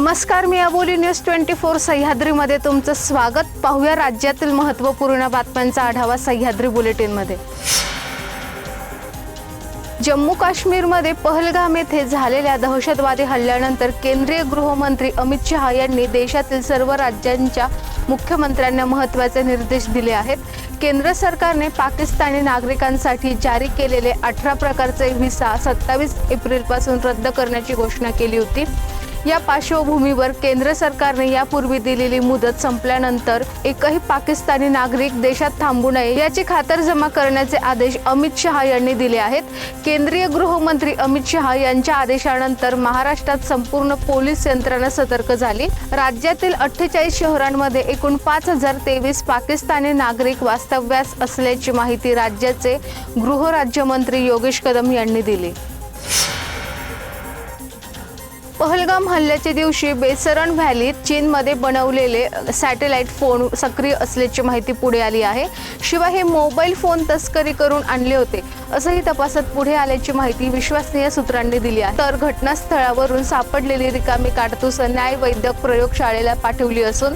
नमस्कार मी Aboli news twenty four सह्याद्रीमध्ये तुमचं स्वागत. पाहूया राज्यातील महत्त्वपूर्ण बातम्यांचा आढावा सह्याद्री बुलेटिनमध्ये. जम्मू काश्मीरमध्ये पहलगाम येथे झालेल्या दहशतवादी हल्ल्यानंतर केंद्रीय गृहमंत्री अमित शहा यांनी देशातील सर्व राज्यांच्या मुख्यमंत्र्यांना महत्त्वाचे निर्देश दिले आहेत. केंद्र सरकारने पाकिस्तानी नागरिकांसाठी जारी केलेले अठरा प्रकारचे व्हिसा सत्तावीस एप्रिलपासून रद्द करण्याची घोषणा केली होती. या पार्श्वभूमीवर केंद्र सरकारने यापूर्वी दिलेली मुदत संपल्यानंतर एकही पाकिस्तानी नागरिक देशात थांबू नये याची खातरजमा करण्याचे आदेश अमित शहा यांनी दिले आहेत. केंद्रीय गृहमंत्री अमित शहा यांच्या आदेशानंतर महाराष्ट्रात संपूर्ण पोलीस यंत्रणा सतर्क झाली. राज्यातील अठ्ठेचाळीस शहरांमध्ये एकूण पाच हजार तेवीस पाकिस्तानी नागरिक वास्तव्यास असल्याची माहिती राज्याचे गृहराज्यमंत्री योगेश कदम यांनी दिली. पहलगाम हल्ल्याच्या दिवशी बेसरण व्हॅलीत चीनमध्ये बनवलेले सॅटेलाइट फोन सक्रिय असल्याची माहिती पुढे आली आहे. शिवाय हे मोबाईल फोन तस्करी करून आणले होते. असंही तपासात पुढे आल्याची माहिती विश्वसनीय सूत्रांनी दिली आहे. तर घटनास्थळावरून सापडलेली रिकामी काडतूस न्याय वैद्यक प्रयोगशाळेला पाठवली असून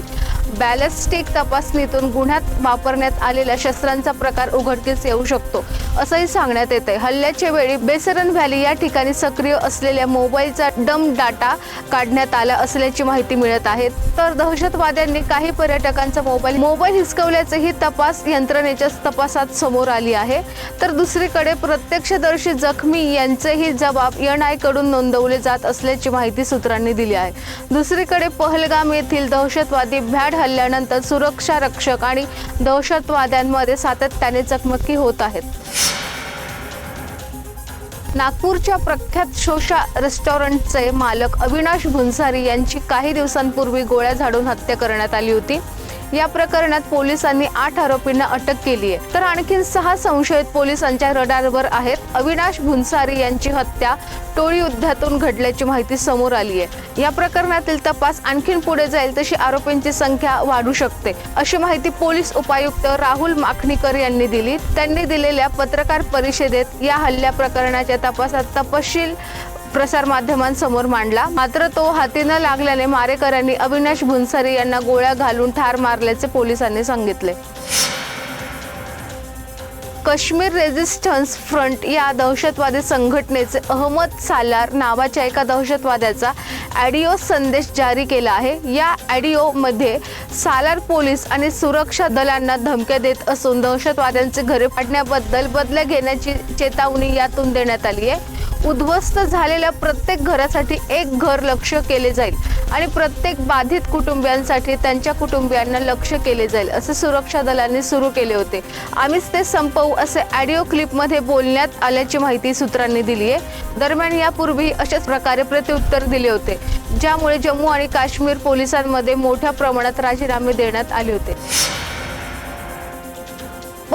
बॅलिस्टिक तपासणीतून गुन्ह्यात वापरण्यात आलेल्या शस्त्रांचा प्रकार उघडकीस येऊ शकतो असंही सांगण्यात येत. आहे हल्ल्याच्या वेळी बेसरन व्हॅली या ठिकाणी सक्रिय असलेल्या मोबाईलचा डम डाटा काढण्यात आला असल्याची माहिती मिळत आहे. तर दहशतवाद्यांनी काही पर्यटकांचा मोबाईल मोबाईल हिसकवल्याचंही तपास यंत्रणेच्या तपासात समोर आली आहे. तर दुसरीकडे प्रत्यक्षदर्शी जखमी यांचेही जबाब एन आयकडून नोंदवले जात असल्याची माहिती सूत्रांनी दिली आहे. दुसरीकडे पहलगाम येथील दहशतवादी भ्याड हल्ल्यानंतर सुरक्षा रक्षक आणि दहशतवाद्यांमध्ये सातत्याने चकमकी होत आहेत. नागपूरच्या प्रख्यात शोषा रेस्टॉरंटचे मालक अविनाश भुंसारी यांची काही दिवसांपूर्वी गोळ्या झाडून हत्या करण्यात आली होती. या प्रकरणात पोलिसांनी आठ आरोपींना अटक केली आहे. तर आणखी सहा संशयित पोलिसांच्या रडारवर आहेत. अविनाश भुंसारी यांची हत्या टोळी युद्धातून घडल्याची माहिती समोर आली आहे या प्रकरणातील तपास आणखीन पुढे जाईल तशी आरोपींची संख्या वाढू शकते अशी माहिती पोलीस उपायुक्त राहुल माखणीकर यांनी दिली. त्यांनी दिलेल्या पत्रकार परिषदेत या हल्ल्या प्रकरणाच्या तपासात तपशील प्रसारमाध्यमांसमोर मांडला. मात्र तो हाती न लागल्याने मारेकऱ्यांनी अविनाश भुंसारी यांना गोळ्या घालून ठार मारल्याचे पोलिसांनी सांगितले. काश्मीर रेझिस्टन्स फ्रंट या दहशतवादी संघटनेचे अहमद सालार नावाच्या एका दहशतवाद्याचा ॲडिओ संदेश जारी केला आहे. या ॲडिओमध्ये सालार पोलीस आणि सुरक्षा दलांना धमक्या देत असून दहशतवाद्यांचे घरे पाडण्याबद्दल बदल्या घेण्याची चेतावणी यातून देण्यात आली आहे. उद्ध्वस्त झालेल्या प्रत्येक घरासाठी एक घर लक्ष केले जाईल आणि प्रत्येक बाधित कुटुंबियांसाठी त्यांच्या कुटुंबियांना लक्ष केले जाईल असे सुरक्षा दलांनी सुरू केले होते. आम्हीच ते संपवू असे ऑडिओ क्लिपमध्ये बोलण्यात आल्याची माहिती सूत्रांनी दिली आहे. दरम्यान यापूर्वी अशाच प्रकारे प्रत्युत्तर दिले होते ज्यामुळे जम्मू आणि काश्मीर पोलिसांमध्ये मोठ्या प्रमाणात राजीनामे देण्यात आले होते.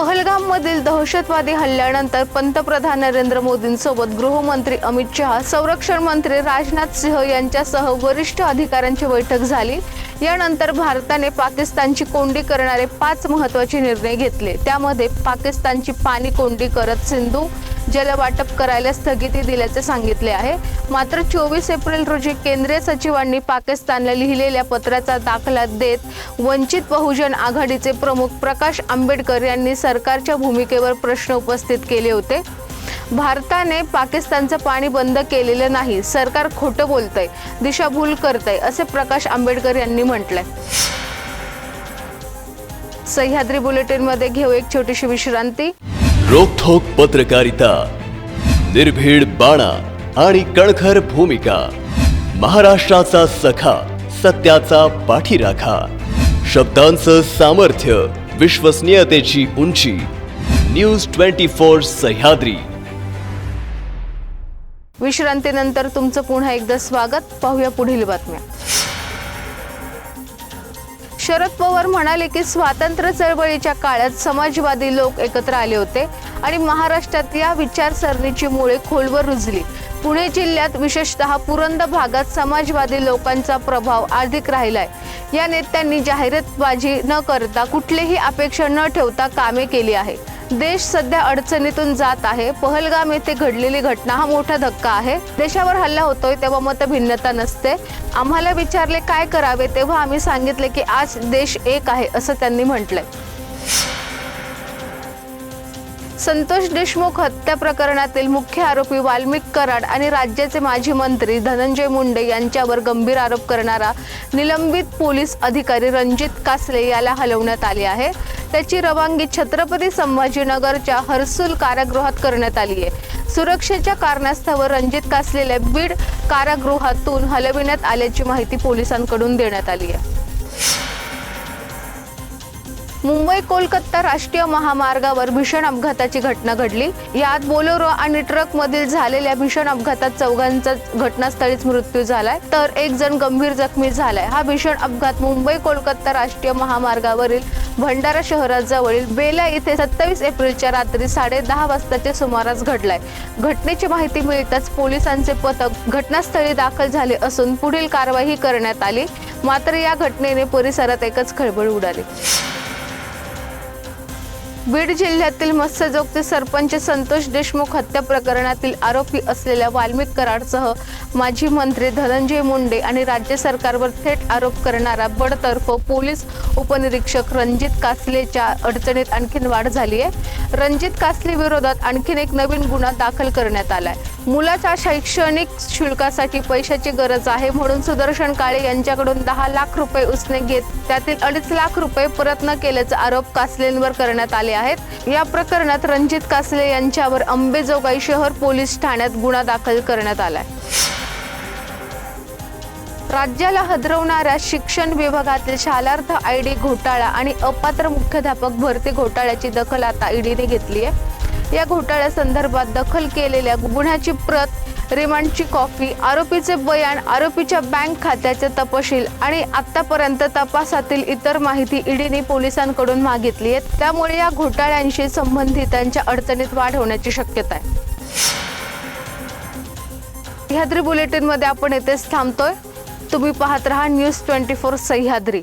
पहलगाममधील दहशतवादी हल्ल्यानंतर पंतप्रधान नरेंद्र मोदींसोबत गृहमंत्री अमित शहा संरक्षण मंत्री राजनाथ सिंह यांच्यासह वरिष्ठ अधिकाऱ्यांची बैठक झाली. यानंतर भारताने पाकिस्तानची कोंडी करणारे पाच महत्त्वाचे निर्णय घेतले. त्यामध्ये पाकिस्तानची पाणी कोंडी करत सिंधू जलवाटप करायला स्थगिती दिल्याचे सांगितले आहे. मात्र चोवीस एप्रिल रोजी केंद्रीय सचिवांनी पाकिस्तानला लिहिलेल्या पत्राचा दाखला देत वंचित बहुजन आघाडीचे प्रमुख प्रकाश आंबेडकर यांनी सरकारच्या भूमिकेवर प्रश्न उपस्थित केले होते. भारताने पाकिस्तानचं पाणी बंद केलेलं नाही. सरकार खोटं बोलतंय दिशाभूल करतंय असे प्रकाश आंबेडकर यांनी म्हटलंय. सह्याद्री बुलेटिनमध्ये घेऊ एक छोटीशी विश्रांती. रोखोक पत्रकारिता निर्भीड बाणा आणि कणखर भूमिका. महाराष्ट्राचा सखा सत्याचा पाठीराखा. शब्दांचं सामर्थ्य विश्वसनीयतेची उंची. News twenty four Sahyadri. विश्रांतीनंतर तुमचं पुन्हा एकदा स्वागत. पाहूया पुढील बातम्या. शरद पवार म्हणाले की स्वातंत्र्य चळवळीच्या काळात समाजवादी लोक एकत्र आले होते आणि महाराष्ट्रात या विचारसरणीची मुळे खोलवर रुजली. पुणे जिल्ह्यात विशेषतः पुरंद भागात समाजवादी लोकांचा प्रभाव अधिक राहिलाय. या नेत्यांनी जाहिरातबाजी न करता कुठलीही अपेक्षा न ठेवता कामे केली आहे देश सध्या अडचणीतून जात आहे. पहलगाम येथे घडलेली घटना हा मोठा धक्का आहे. देशावर हल्ला होतोय तेव्हा मतभिन्नता नसते. आम्हाला विचारले काय करावे तेव्हा आम्ही सांगितले की आज देश एक आहे असं त्यांनी म्हटलंय. संतोष देशमुख हत्या प्रकरणातील मुख्य आरोपी वाल्मिक कराड आणि राज्याचे माजी मंत्री धनंजय मुंडे यांच्यावर गंभीर आरोप करणारा निलंबित पोलीस अधिकारी रणजित कासले याला हलवण्यात आले आहे. त्याची रवानगी छत्रपती संभाजीनगरच्या हर्सुल कारागृहात करण्यात आली आहे. सुरक्षेच्या कारणास्तव रणजित कासलेल्या बीड कारागृहातून हलविण्यात आल्याची माहिती पोलिसांकडून देण्यात आली आहे. मुंबई कोलकाता राष्ट्रीय महामार्गावर भीषण अपघाताची घटना घडली. यात बोलेरो आणि ट्रक मधील झालेल्या भीषण अपघातात चौघांचा घटनास्थळीच मृत्यू झालाय. तर एक जण गंभीर जखमी झालाय. हा भीषण अपघात मुंबई कोलकाता राष्ट्रीय महामार्गावरील भंडारा शहराजवळील बेला इथे सत्तावीस एप्रिलच्या रात्री साडे दहा वाजताच्या सुमारास घडलाय. घटनेची माहिती मिळताच पोलिसांचे पथक घटनास्थळी दाखल झाले असून पुढील कारवाई करण्यात आली. मात्र या घटनेने परिसरात एकच खळबळ उडाली. बीड जिल्ह्यातील मत्स्यजोगचे सरपंच संतोष देशमुख हत्या प्रकरणातील आरोपी असलेल्या वाल्मिक कराडसह माजी मंत्री धनंजय मुंडे आणि राज्य सरकारवर थेट आरोप करणारा बडतर्फ पोलीस उपनिरीक्षक रणजित कासलेच्या अडचणीत आणखीन वाढ झाली आहे रणजित कासले विरोधात आणखीन एक नवीन गुन्हा दाखल करण्यात आलाय. मुलाच्या शैक्षणिक शुल्कासाठी पैशाची गरज आहे म्हणून सुदर्शन काळे यांच्याकडून दहा लाख रुपये उसने घेत त्यातील अडीच लाख रुपये परत न केल्याचा आरोप कासलेंवर करण्यात आले आहेत. या प्रकरणात रणजित कासले यांच्यावर अंबेजोगाई शहर पोलीस ठाण्यात गुन्हा दाखल करण्यात आलाय. राज्याला हदरवणाऱ्या शिक्षण विभागातील शालार्थ आय डी घोटाळा आणि अपात्र मुख्याध्यापक भरती घोटाळ्याची दखल आता ईडीने घेतली आहे. या घोटाळ्यासंदर्भात दखल केलेल्या गुन्ह्याची प्रत रिमांडची कॉपी आरोपीचे बयान आरोपीच्या बँक खात्याचे तपशील आणि आतापर्यंत तपासातील इतर माहिती ईडीने पोलिसांकडून मागितली आहे. त्यामुळे या घोटाळ्यांशी संबंधितांच्या अडचणीत वाढ होण्याची शक्यता आहे. सह्याद्री बुलेटिनमध्ये आपण येथेच थांबतोय. तुम्ही पाहत रहा न्यूज ट्वेंटी फोर सह्याद्री.